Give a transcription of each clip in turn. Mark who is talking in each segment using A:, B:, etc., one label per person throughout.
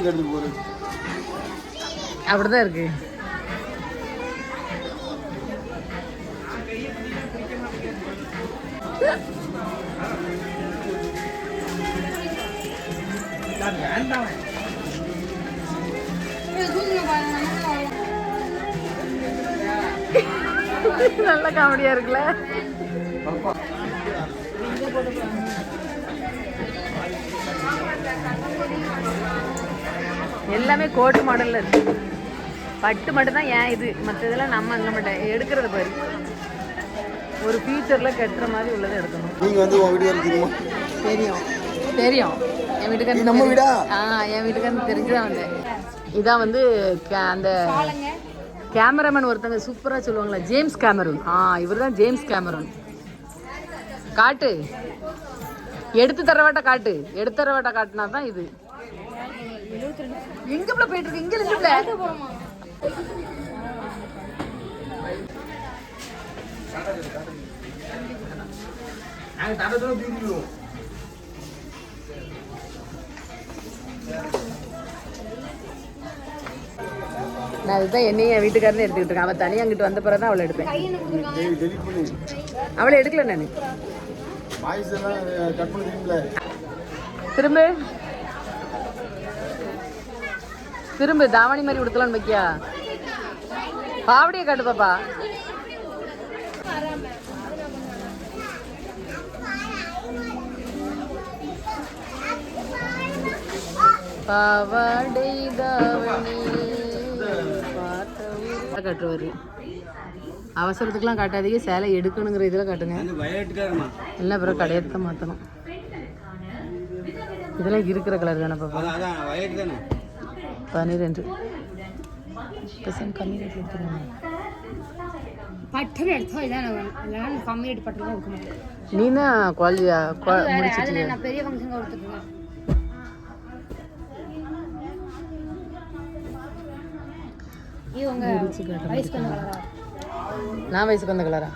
A: வீட்டில் எடுத்துட்டு போகிறது
B: அப்படிதான் இருக்கு. நல்ல காமெடியா இருக்குல்ல. எல்லாமே கோட்டு மாடல்ல இருக்கு. பட்டு மட்டும் தான் ஏன் இது? மற்றதெல்லாம் நம்ம அங்கே மட்டும் எடுக்கிறது பாரு. ஒரு ஃபியூச்சரில் கட்டுற மாதிரி உள்ளதை எடுக்கணும்.
A: நீங்கள் வந்து உன் வீடியோ தெரியுமா
B: தெரியும். தெரியும். என் வீட்டுக்காரர்
A: நம்ம வீடா?
B: ஆ என் வீட்டுக்காரர் தெரிஞ்சு தான் வந்தேன். இதான் வந்து கே- அந்த கேமராமேன் ஒருத்தங்க சூப்பராக சொல்லுவாங்களா ஜேம்ஸ் கேமரூன் ஆ இவர் தான் ஜேம்ஸ் கேமரூன் காட்டு. எடுத்து தரவாட்ட காட்டு. எடுத்து தரவாட்ட காட்டுனா தான் இது. எங்க போயிட்டு இருக்கு இங்க இருந்து நான் அதுதான் என்னையும் என் வீட்டுக்காரனே எடுத்துக்கிட்டு இருக்கேன். அவள் தனியாக அங்கிட்டு வந்த பிறகு தான் அவளை எடுப்பேன். அவளை எடுக்கல நான். திரும்ப. திரும்ப தாவணி மாதிரி உடுத்தலாம்னு வைக்கியா? பாவடியை காட்டு பாப்பா. பாவாடை தாவணி கட்டுவாரு அவசரத்துக்குலாம் காட்டாதீங்க சேலை எடுக்கணுங்கிற இதில் காட்டுங்க. எல்லாம் அப்புறம் கடையத்தை மாற்றணும். இதெல்லாம் இருக்கிற கலர் தானே பாப்பா
A: அதான் அதான் வயலட்டு தானே
B: பன்னிரெண்டு பெர்சன்ட் கம்மி ரேட் எடுத்துருவாங்க
C: பட்டுன்னு எடுத்தோம் இதான் இல்லைன்னா கம்மி ரேட் பட்டுலாம் கொடுக்க மாட்டேன்
B: நீ தான் குவாலிட்டியா
C: அது
B: முடிச்சிட்டு
C: நான் பெரிய ஃபங்க்ஷன் கொடுத்துருக்கேன்.
B: நான் வயசுக்கு வந்த கலரா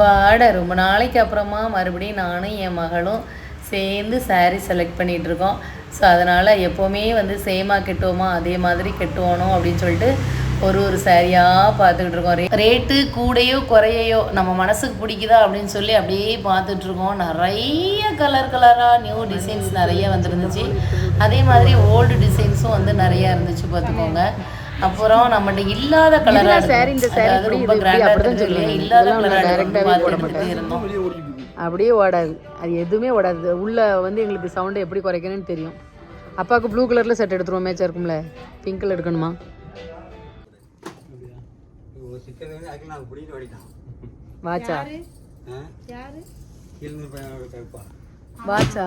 B: பாட ரொம்ப நாளைக்கு அப்புறமா மறுபடியும் நானும் என் மகளும் சேர்ந்து சாரீ செலக்ட் பண்ணிகிட்ருக்கோம் ஸோ அதனால் எப்போவுமே வந்து சேமாக கெட்டுவோமா? அதே மாதிரி கெட்டுவோணும் அப்படின்னு சொல்லிட்டு ஒரு ஒரு சாரியாக பார்த்துக்கிட்டு இருக்கோம் ரேட்டு கூடையோ குறையோ நம்ம மனசுக்கு பிடிக்குதா அப்படின்னு சொல்லி அப்படியே பார்த்துட்ருக்கோம். நிறைய கலர் கலராக நியூ டிசைன்ஸ் நிறைய வந்துருந்துச்சு. அதே மாதிரி ஓல்டு டிசைன்ஸும் வந்து நிறையா இருந்துச்சு பார்த்துக்கோங்க. அப்புறம் நம்மகிட்ட இல்லாத கலராக
D: saree இந்த இப்படி
B: ரொம்ப
D: இது இப்படி
B: கிராண்டா
D: அப்படிதான்
B: இருக்கிறது
D: சொல்லுவேன்.
B: இல்லாத கலராக இருந்தோம்.
D: அப்படியே ஓடாது. அது எதுவுமே ஓடாது. உள்ள வந்து எங்களுக்கு சவுண்டை எப்படி குறைக்கணும்னு தெரியும். அப்பாவுக்கு ப்ளூ கலர்ல செட் எடுத்துருவோம். மேட்சா இருக்கும்ல. பிங்க் கலர் எடுக்கணுமா? வாச்சா? வாச்சா?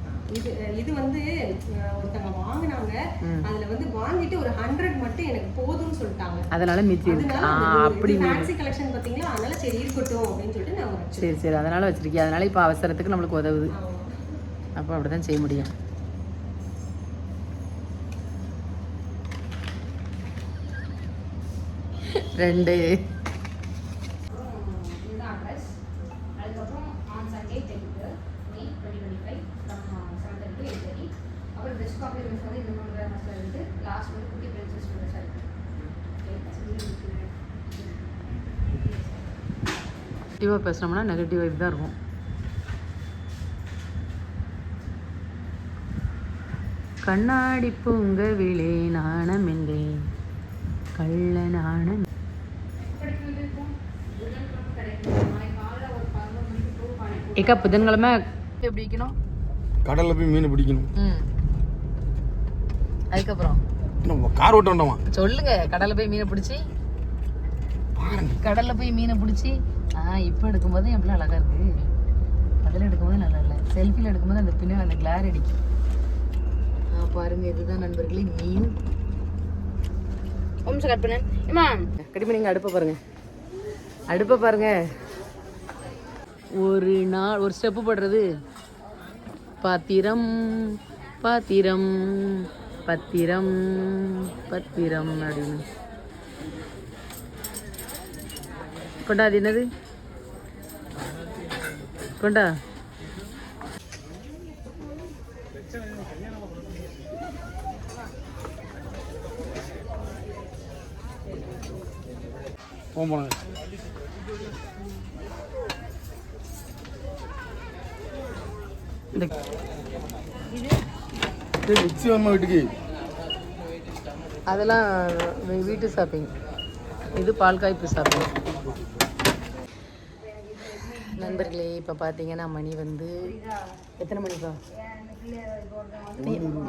E: இது இது வந்து ஒருத்தவங்க வாங்குனாங்க. அதுல வந்து வாங்கிட்டு ஒரு ஹண்ட்ரட் மட்டும் எனக்கு போதும்னு சொல்லிட்டாங்க.
D: அதனால ஆ அப்படி
E: ஃபேன்சி கலெக்ஷன் பாத்தீங்களா? அதனால சரி இருக்கட்டும் அப்படின்னு சொல்லிட்டு நான்
D: சரி சரி. அதனால வச்சிருக்கேன் அதனால இப்போ அவசரத்துக்கு நம்மளுக்கு உதவுது. அப்போ அப்படிதான் செய்ய முடியும். ரெண்டு.
C: காம்ப்ளிமெண்ட்ஸ் வந்து இந்த மூணு பேர் மாஸ்டர் இருந்து லாஸ்ட் வந்து குட்டி பிரின்சஸ் ஸ்டூடெண்ட்ஸாக இருக்கு
D: நெகட்டிவாக பேசினோம்னா நெகட்டிவ் வைப் தான் இருக்கும். கண்ணாடி பூங்க விழே நாணமில்லை கள்ள நாணம். ஏக்கா புதன்கிழமை எப்படி வைக்கணும்
A: கடலில் போய் மீன் பிடிக்கணும்.
D: ம். அதுக்கப்புறம்.
A: நம்ம கார் ஓட்ட வேண்டாமா?
D: சொல்லுங்க கடலை போய் மீனை பிடிச்சி.
B: கடல்ல போய் மீனை பிடிச்சி. ஆ இப்போ எடுக்கும்போது எவ்வளோ அழகா இருக்கு. அதில் எடுக்கும்போது நல்லா இல்லை. செல்ஃபியில் எடுக்கும்போது அந்த பின்னாடி அந்த கிளார் அடிக்கும். ஆ பாருங்க இதுதான் நண்பர்களே மீன்.
C: நிமிஷம் கட் பண்ணு. ஏமா
B: கண்டிப்பாக நீங்கள் அடுப்பை பாருங்க. அடுப்பை பாருங்க. ஒரு நாள் ஒரு ஸ்டெப்பு போடுறது. பாத்திரம் பாத்திரம். பத்திரம் பத்திரம் அப்படின்னு கொண்டா அது என்னது கொண்டா
A: போங்க
B: இந்த
A: சரி மிக்ஸி வேணுமா வீட்டுக்கு.
B: அதெல்லாம் வீட்டு ஷாப்பிங் இது பால் காய்ப்பு ஷாப்பிங் நண்பர்களே இப்போ பார்த்தீங்கன்னா மணி வந்து எத்தனை மணிப்பா?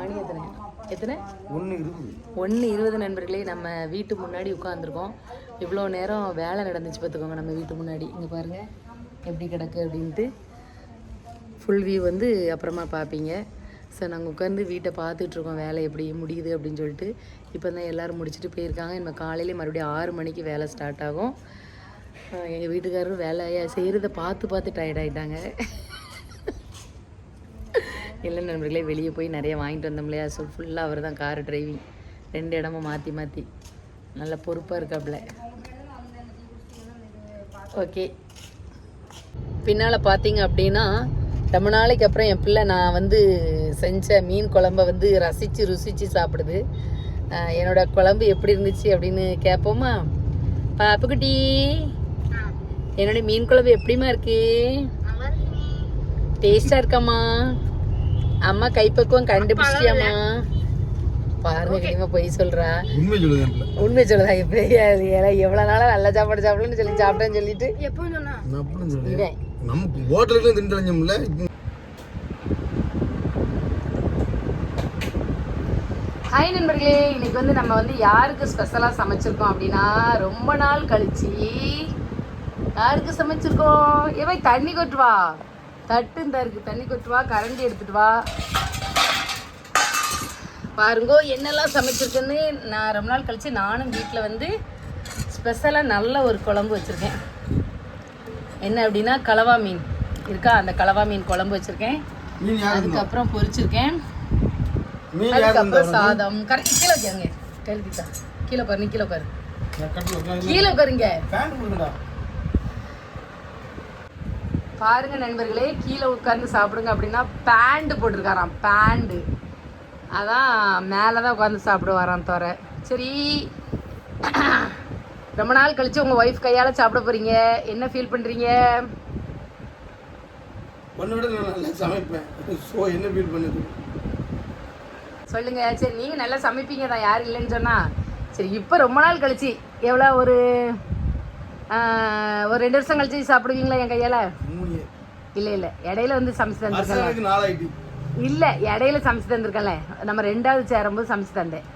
B: மணி எத்தனை? எத்தனை?
A: ஒன்று
B: ஒன்று இருபது நண்பர்களே நம்ம வீட்டு முன்னாடி உட்காந்துருக்கோம் இவ்வளோ நேரம் வேலை நடந்துச்சு பார்த்துக்கோங்க நம்ம வீட்டு முன்னாடி. இங்கே பாருங்கள் எப்படி கிடக்கு அப்படின்ட்டு. ஃபுல் வியூ வந்து அப்புறமா பார்ப்பீங்க. ஸோ நாங்கள் உட்காந்து வீட்டை பார்த்துட்ருக்கோம் வேலை எப்படி முடியுது அப்படின்னு சொல்லிட்டு. இப்போ தான் எல்லோரும் முடிச்சுட்டு போயிருக்காங்க. நம்ம காலையிலே மறுபடியும் ஆறு மணிக்கு வேலை ஸ்டார்ட் ஆகும். எங்கள் வீட்டுக்காரரும் வேலையை செய்கிறத பார்த்து பார்த்து டயர்ட் ஆகிட்டாங்க இல்லை நண்பர்களே வெளியே போய் நிறைய வாங்கிட்டு வந்தோம் இல்லையா? ஸோ ஃபுல்லாக அவர் தான் கார் டிரைவிங் ரெண்டு இடமும் மாற்றி மாற்றி நல்ல பொறுப்பாக இருக்காப்புல ஓகே பின்னால் பார்த்தீங்க அப்படின்னா ரொம்ப நாளைக்கு அப்புறம் என் பிள்ளை நான் வந்து செஞ்ச மீன் குழம்ப வந்து ரசித்து ருசித்து சாப்பிடுது. என்னோட குழம்பு எப்படி இருந்துச்சு அப்படின்னு கேட்போமா பாப்புக்குட்டி என்னோட மீன் குழம்பு எப்படிம்மா இருக்கு? டேஸ்டா இருக்காம்மா. அம்மா கைப்பக்குவம் கண்டுபிடிச்சியாம்மா பாருங்க கண்டிப்பா பொய் சொல்றா.
A: உண்மை சொல்லுது
B: உண்மை சொல்லுதா இப்ப எவ்வளவு நாளா நல்ல சாப்பாடு சாப்பிடலன்னு சொல்லி சாப்பிட்டேன்னு சொல்லிட்டு.
C: எப்போ சொன்னா.
A: நம்ம ஹோட்டலுக்கு திண்டு
B: ஹாய் நண்பர்களே இன்னைக்கு வந்து நம்ம வந்து யாருக்கு ஸ்பெஷலாக சமைச்சிருக்கோம் அப்படின்னா ரொம்ப நாள் கழிச்சு யாருக்கு சமைச்சிருக்கோம்? ஏவை தண்ணி கொட்டு வா. தட்டு இந்த இருக்கு தண்ணி கொட்டு வா கரண்டி எடுத்துட்டு வா. பாருங்கோ என்னெல்லாம் சமைச்சிருக்குன்னு நான் ரொம்ப நாள் கழிச்சு நானும் வீட்டில் வந்து ஸ்பெஷலாக நல்ல ஒரு குழம்பு வச்சுருக்கேன். என்ன அப்படின்னா கலவா மீன். இருக்கா? அந்த கலவா மீன் குழம்பு வச்சுருக்கேன்? அதுக்கப்புறம் பொரிச்சிருக்கேன்.
A: மீன்
B: அதுக்கப்புறம் சாதம். கரெக்ட். கீழே வைக்காங்க கேள்விட்டா கீழே உட்காரு நீ கீழே உட்காருங்க.
A: கொடுங்கடா
B: பாருங்க நண்பர்களே கீழே உட்கார்ந்து சாப்பிடுங்க அப்படின்னா பேண்டு போட்டிருக்காராம். பேண்டு. அதான் மேலே தான் உட்காந்து சாப்பிடுவாராம் தவிர. சரி. ரொம்ப நாள் கழிச்சு உங்கள் ஒய்ஃப் கையால் சாப்பிட போகிறீங்க என்ன ஃபீல் பண்ணுறீங்க
A: ஒன்றை விட நான் நல்லா சமைப்பேன். ஸோ என்ன ஃபீல் பண்ணுது?
B: சொல்லுங்க சரி நீங்கள் நல்லா சமைப்பீங்க தான் யாரும் இல்லைன்னு சொன்னா. சரி இப்போ ரொம்ப நாள் கழிச்சு எவ்வளோ ஒரு ஒரு ரெண்டு வருஷம் கழிச்சு சாப்பிடுவீங்களா என் கையால்? இல்லை இல்லை இடையில வந்து சமைச்சு
A: நாளாயிட்டு
B: இல்லை இடையில சமைச்சு தந்திருக்கல நம்ம ரெண்டாவது சேரும்போது சமைச்சு தந்தேன்.